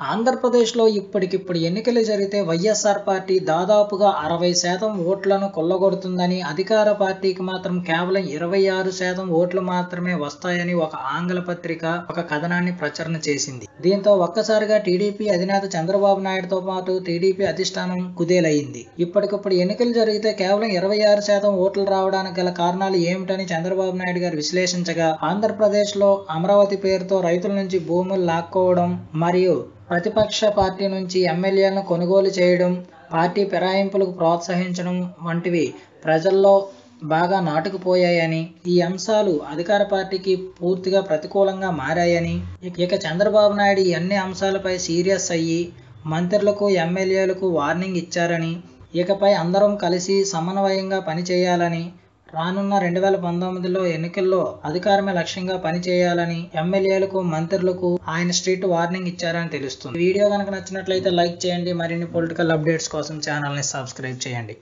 ఆంధ్రప్రదేశ్లో ఇప్పటికిప్పుడు ఎన్నికలు జరిగితే వైఎస్ఆర్ పార్టీ దాదాపుగా అరవై శాతం ఓట్లను కొల్లగొడుతుందని అధికార పార్టీకి మాత్రం కేవలం ఇరవై ఆరు శాతం ఓట్లు మాత్రమే వస్తాయని ఒక ఆంగ్ల పత్రిక ఒక కథనాన్ని ప్రచురణ చేసింది. దీంతో ఒక్కసారిగా టీడీపీ అధినేత చంద్రబాబు నాయుడుతో పాటు టీడీపీ అధిష్టానం కుదేలయ్యింది ఇప్పటికప్పుడు ఎన్నికలు జరిగితే కేవలం ఇరవై ఆరు శాతం ఓట్లు రావడానికి గల కారణాలు ఏమిటని చంద్రబాబు నాయుడు గారు విశ్లేషించగా ఆంధ్రప్రదేశ్లో అమరావతి పేరుతో రైతుల నుంచి భూములు లాక్కోవడం మరియు ప్రతిపక్ష పార్టీ నుంచి ఎమ్మెల్యేలను కొనుగోలు చేయడం పార్టీ ఫిరాయింపులకు ప్రోత్సహించడం వంటివి ప్రజల్లో బాగా నాటుకుపోయాయని ఈ అంశాలు అధికార పార్టీకి పూర్తిగా ప్రతికూలంగా మారాయని ఇక చంద్రబాబు నాయుడు అన్ని అంశాలపై సీరియస్ అయ్యి మంత్రులకు ఎమ్మెల్యేలకు వార్నింగ్ ఇచ్చారని ఇకపై అందరం కలిసి సమన్వయంగా పనిచేయాలని రానున్న రెండు వేల పంతొమ్మిదిలో ఎన్నికల్లో అధికారమే లక్ష్యంగా పనిచేయాలని ఎమ్మెల్యేలకు మంత్రులకు ఆయన స్ట్రీట్ వార్నింగ్ ఇచ్చారని తెలుస్తుంది. వీడియో కనుక నచ్చినట్లయితే లైక్ చేయండి. మరిన్ని పొలిటికల్ అప్డేట్స్ కోసం ఛానల్ని సబ్స్క్రైబ్ చేయండి.